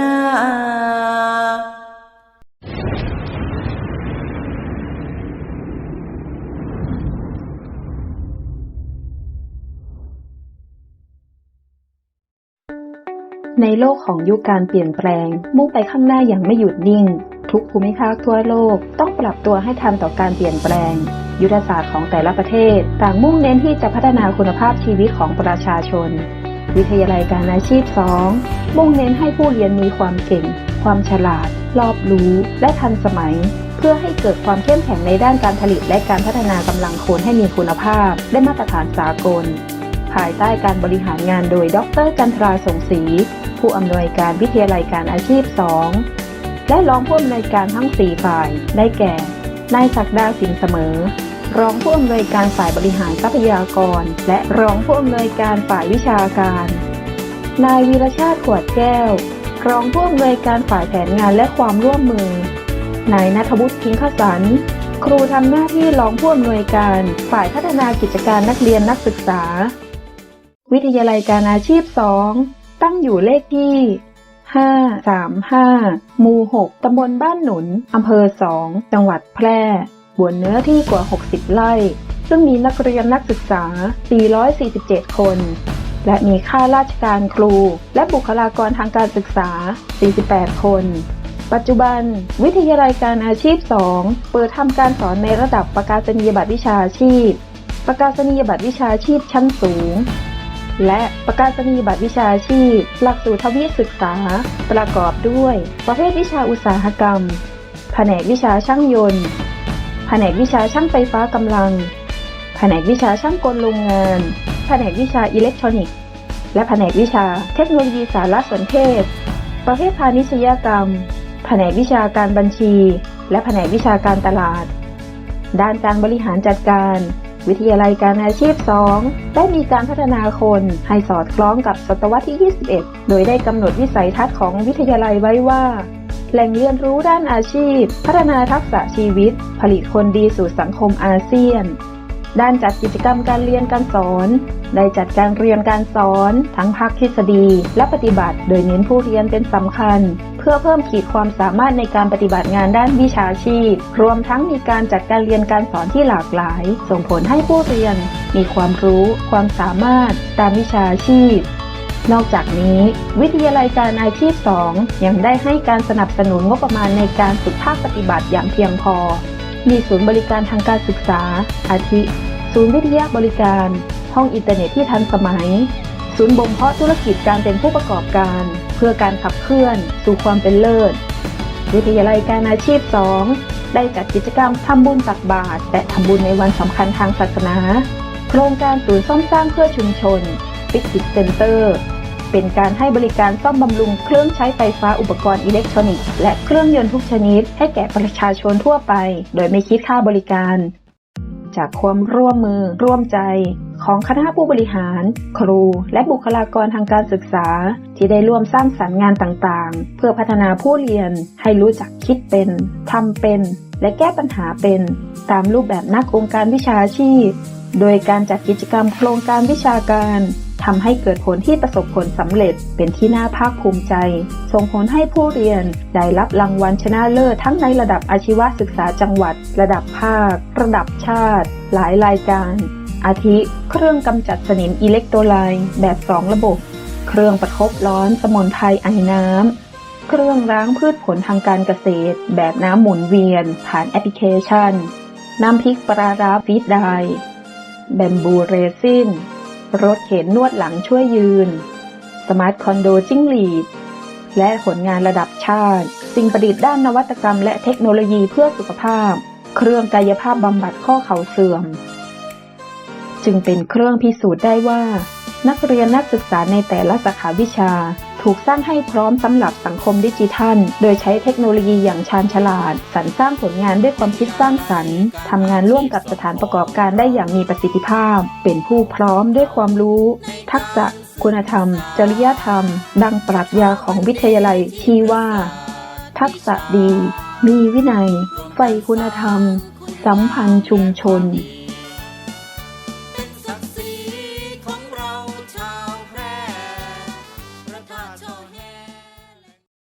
ลา ในโลกของยุคการเปลี่ยนแปลง มุ่งไปข้างหน้าอย่างไม่หยุดนิ่ง ทุกภูมิภาคทั่วโลกต้องปรับตัวให้ทันต่อการเปลี่ยนแปลง ยุทธศาสตร์ของแต่ละประเทศ ต่างมุ่งเน้นที่จะพัฒนาคุณภาพชีวิตของประชาชน วิทยาลัยการอาชีพ 2 มุ่งเน้นให้ผู้เรียนมีความเก่ง ความฉลาด รอบรู้ และทันสมัย เพื่อให้เกิดความเข้มแข็งในด้านการผลิตและการพัฒนากำลังคนให้มีคุณภาพ และมาตรฐานสากล ภายใต้การบริหารงานโดย ดรจันทราสงศรีผู้อำนวยการวิทยาลัยการอาชีพ 2 และรองผู้อำนวยการทั้ง 4 ฝ่าย ได้แก่ นายศักดาสินเสมอ รองผู้อำนวยการฝ่ายบริหารทรัพยากร และรองผู้อำนวยการฝ่ายวิชาการ นายวีรชาติขวดแก้ว รองผู้อำนวยการฝ่ายแผนงานและความร่วมมือ นายนัทวุฒิพิงคสัน ครูทำหน้าที่รองผู้อำนวยการฝ่ายพัฒนากิจการนักเรียนนักศึกษา วิทยาลัยการอาชีพ2ตั้งอยู่เลขที่535หมู่6ตำบลบ้านหนุน อำเภอ 2 จังหวัดแพร่ บนเนื้อที่กว่า 60 ไร่ ซึ่งมีนักเรียนนักศึกษา 447 คน และมีข้าราชการครู และบุคลากรทางการศึกษา 48 คน ปัจจุบัน วิทยาลัยการอาชีพ 2 เปิดทำการสอนในระดับประกาศนียบัตรวิชาชีพ ประกาศนียบัตรวิชาชีพชั้นสูงและประกาศนียบัตรวิชาชีพ หลักสูตรทวีศึกษา ประกอบด้วย ประเภทวิชาอุตสาหกรรม แผนกวิชาช่างยนต์ นกวิชาช่างไฟฟ้ากำลัง แผนกวิชาช่างกลโรงงาน แผนกวิชาอิเล็กทรอนิกส์ และแผนกวิชาเทคโนโลยีสารสนเทศ ประเภทพาณิชยกรรม แผนกวิชาการบัญชี และแผนกวิชาการตลาด ด้านการบริหารจัดการ วิทยาลัยการอาชีพ 2 ได้มีการพัฒนาคนให้สอดคล้องกับศตวรรษที่ 21 โดยได้กำหนดวิสัยทัศน์ของวิทยาลัยไว้ว่า แหล่งเรียนรู้ด้านอาชีพ พัฒนาทักษะชีวิต ผลิตคนดีสู่สังคมอาเซียน ด้านจัดกิจกรรมการเรียนการสอน ได้จัดการเรียนการสอน ทั้งภาคทฤษฎี และปฏิบัติ โดยเน้นผู้เรียนเป็นสำคัญ เพื่อเพิ่มขีดความสามารถในการปฏิบัติงานด้านวิชาชีพ รวมทั้งมีการจัดการเรียนการสอนที่หลากหลาย ส่งผลให้ผู้เรียน มีความรู้ ความสามารถ ตามวิชาชีพ นอกจากนี้ วิทยาลัยการอาชีพ 2 ยังได้ให้การสนับสนุนงบประมาณในการฝึกภาคปฏิบัติอย่างเพียงพอ มีศูนย์บริการทางการศึกษา อาทิ ศูนย์วิทยาบริการ ห้องอินเทอร์เน็ตที่ทันสมัย ศูนย์บ่มเพาะธุรกิจการเป็นผู้ประกอบการ เพื่อการขับเคลื่อน สู่ความเป็นเลิศ วิทยาลัยการอาชีพ 2 ได้จัดกิจกรรมทำบุญตักบาตรและทำบุญในวันสำคัญทางศาสนา โครงการศูนย์ซ่อมสร้างเพื่อชุมชน f i t ิ t Center เป็นการให้บริการซ่อมบำรุงเครื่องใช้ไฟฟ้าอุปกรณ์อิเล็กทรอนิกส์และเครื่องยนต์ทุกชนิด ให้แก่ประชาชนทั่วไป โดยไม่คิดค่าบริการ จากความร่วมมือร่วมใจของคณะผู้บริหาร ครู และบุคลากรทางการศึกษา ที่ได้ร่วมสร้างสรรค์งานต่างๆ เพื่อพัฒนาผู้เรียนให้รู้จักคิดเป็นทำเป็น และแก้ปัญหาเป็น ตามรูปแบบนักองค์การวิชาชีพ โดยการจัดกิจกรรมโครงการวิชาการ ทำให้เกิดผลที่ประสบผลสำเร็จเป็นที่น่าภาคภูมิใจ ส่งผลให้ผู้เรียนได้รับรางวัลชนะเลิศทั้งในระดับอาชีวศึกษาจังหวัด ระดับภาค ระดับชาติ หลายรายการ อาทิ เครื่องกำจัดสนิมอิเล็กโทรไลน์แบบ 2 ระบบ เครื่องประคบร้อนสมุนไพรไอน้ำเครื่องล้างพืชผลทางการเกษตร แบบน้ำหมุนเวียน ผ่านแอปพลิเคชัน น้ำพริกปลาร้าฟีดไดแบมบูเรซิน รถเข็นนวดหลังช่วยยืน สมาร์ทคอนโดจิ้งหรีด และผลงานระดับชาติ สิ่งประดิษฐ์ด้านนวัตกรรมและเทคโนโลยีเพื่อสุขภาพ เครื่องกายภาพบำบัดข้อเข่าเสื่อม จึงเป็นเครื่องพิสูจน์ได้ว่า นักเรียนนักศึกษาในแต่ละสาขาวิชา ถูกสร้างให้พร้อมสำหรับสังคมดิจิทัล โดยใช้เทคโนโลยีอย่างชาญฉลาด สรรสร้างผลงานด้วยความคิดสร้างสรรค์ทำงานร่วมกับสถานประกอบการได้อย่างมีประสิทธิภาพ เป็นผู้พร้อมด้วยความรู้ ทักษะ คุณธรรม จริยธรรม ดังปรัชญาของวิทยาลัยชี้ว่า ทักษะดี มีวินัยไฟคุณธรรม สัมพันธ์ชุมชน